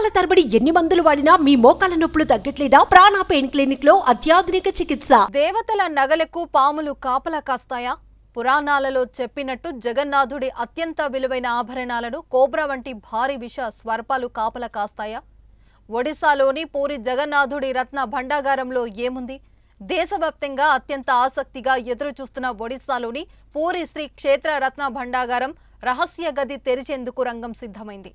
నెలల తరబడి ఎన్ని మందులు వాడినా మీ మోకాల నొప్పులు తగ్గట్లేదా? ప్రాణ పెయిన్ క్లినిక్లో అత్యాధునిక చికిత్స. దేవతల నగలకు పాములు కాపలా కాస్తాయా? పురాణాలలో చెప్పినట్టు జగన్నాథుడి అత్యంత విలువైన ఆభరణాలను కోబ్రా వంటి భారీ విష స్వర్పాలు కాపల కాస్తాయా? ఒడిశాలోని పూరి జగన్నాథుడి రత్న భండాగారంలో ఏముంది? దేశవ్యాప్తంగా అత్యంత ఆసక్తిగా ఎదురుచూస్తున్న ఒడిశాలోని పూరి శ్రీ క్షేత్ర రత్న భండాగారం రహస్య గది తెరిచేందుకు రంగం సిద్ధమైంది.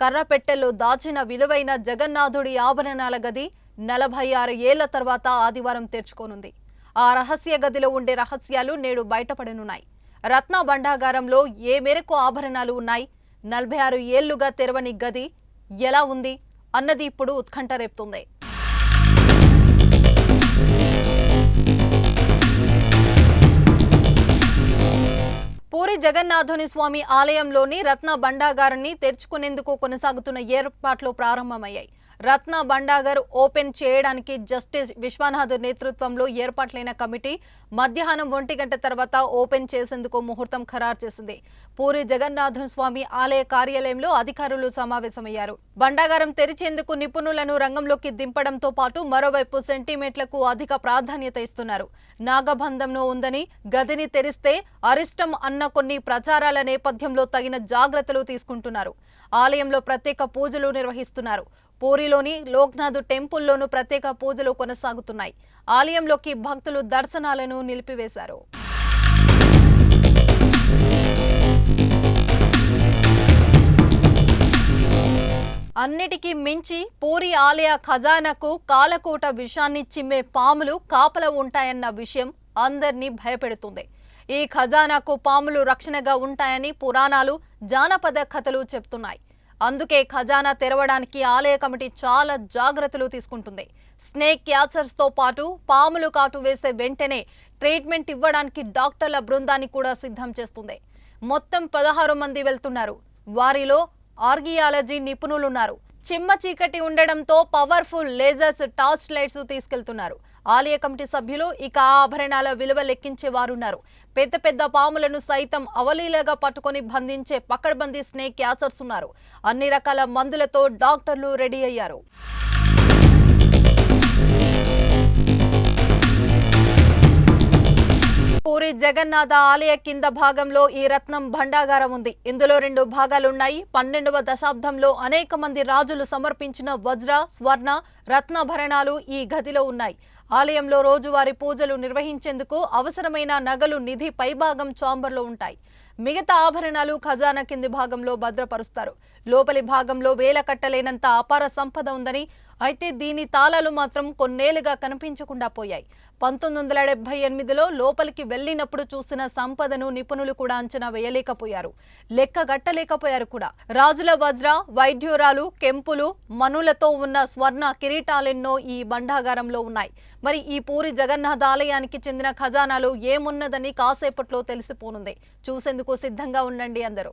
కర్రపెట్టెలో దాచిన విలువైన జగన్నాథుడి ఆభరణాల గది నలభై ఆరు ఏళ్ళ తర్వాత ఆదివారం తెరుచుకోనుంది. ఆ రహస్య గదిలో ఉండే రహస్యాలు నేడు బయటపడనున్నాయి. రత్న భండాగారంలో ఏ మేరకు ఆభరణాలు ఉన్నాయి? నలభై ఆరు ఏళ్ళుగా తెరవని గది ఎలా ఉంది? అన్నది ఇప్పుడు ఉత్కంఠ రేపుతుంది. జగన్నాథుని స్వామి ఆలయంలోని రత్న భండాగారాన్ని తెరుచుకునేందుకు కొనసాగుతున్న ఏర్పాట్లు ప్రారంభమయ్యాయి. రత్న భండాగర్ ఓపెన్ చేయడానికి జస్టిస్ విశ్వనాథ్ నేతృత్వంలో ఏర్పాట్లైన కమిటీ మధ్యాహ్నం ఒంటి గంట తర్వాత ఓపెన్ చేసేందుకు ముహూర్తం ఖరారు చేసింది. పూరి జగన్నాథం స్వామి ఆలయ కార్యాలయంలో అధికారులు సమావేశమయ్యారు. భండాగారం తెరిచేందుకు నిపుణులను రంగంలోకి దింపడంతో పాటు మరోవైపు సెంటీమీటర్లకు అధిక ప్రాధాన్యత ఇస్తున్నారు. నాగబంధంలో ఉందని గదిని తెరిస్తే అరిష్టం అన్న కొన్ని ప్రచారాల నేపథ్యంలో తగిన జాగ్రత్తలు తీసుకుంటున్నారు. ఆలయంలో ప్రత్యేక పూజలు నిర్వహిస్తున్నారు. పూరిలోని లోక్నాథ్ టెంపుల్లోనూ ప్రత్యేక పూజలు కొనసాగుతున్నాయి. ఆలయంలోకి భక్తులు దర్శనాలను నిలిపివేశారు. అన్నిటికీ మించి పూరి ఆలయ ఖజానాకు కాలకూట విషాన్ని చిమ్మే పాములు కాపల ఉంటాయన్న విషయం అందరినీ భయపెడుతుంది. ఈ ఖజానాకు పాములు రక్షణగా ఉంటాయని పురాణాలు జానపద కథలు చెప్తున్నాయి. అందుకే ఖజానా తెరవడానికి ఆలయ కమిటీ చాలా జాగ్రత్తలు తీసుకుంటుంది. స్నేక్ క్యాచర్స్తో పాటు పాములు కాటు వేసే వెంటనే ట్రీట్మెంట్ ఇవ్వడానికి డాక్టర్ల బృందాన్ని కూడా సిద్ధం చేస్తుంది. మొత్తం పదహారు మంది వెళ్తున్నారు. వారిలో ఆర్గియాలజీ నిపుణులున్నారు. చిమ్మ చీకటి ఉండడంతో పవర్ఫుల్ లేజర్స్ టార్చ్ లైట్స్ తీసుకెళ్తున్నారు. ఆలయ కమిటీ సభ్యులు ఇక ఆభరణాల విలువ లెక్కించే వారున్నారు పెద్ద పెద్ద పాములను సైతం అవలీలగా పట్టుకొని బంధించే పక్కడబందీ స్నేక్ క్యాచర్స్ ఉన్నారు. అన్ని రకాల మందులతో డాక్టర్లు రెడీ అయ్యారు. జగన్నాథ ఆలయ కింద భాగంలో ఈ రత్నం భండాగారం ఉంది. ఇందులో రెండు భాగాలున్నాయి. పన్నెండవ దశాబ్దంలో అనేక మంది రాజులు సమర్పించిన వజ్ర స్వర్ణ రత్నాభరణాలు ఈ గదిలో ఉన్నాయి. ఆలయంలో రోజువారీ పూజలు నిర్వహించేందుకు అవసరమైన నగలు నిధి పైభాగం చాంబర్లో ఉంటాయి. మిగతా ఆభరణాలు ఖజానా కింది భాగంలో భద్రపరుస్తారు. లోపలి భాగంలో వేల కట్టలేనంత అపార సంపద ఉందని అయితే దీని తాళాలు మాత్రం కొన్నేళ్ళుగా కనిపించకుండా పోయాయి. పంతొమ్మిది వందల డెబ్బై ఎనిమిదిలో లోపలికి వెళ్ళినప్పుడు చూసిన సంపదను నిపుణులు కూడా అంచనా వేయలేకపోయారు. లెక్క గట్టలేకపోయారు కూడా. రాజుల వజ్ర వైద్యురాలు కెంపులు మనులతో ఉన్న స్వర్ణ కిరీటాలెన్నో ఈ బండాగారంలో ఉన్నాయి. మరి ఈ పూరి జగన్నాథ ఆలయానికి చెందిన ఖజానాలు ఏమున్నదని కాసేపట్లో తెలిసిపోనుంది. చూసేందుకు సిద్ధంగా ఉండండి అందరూ.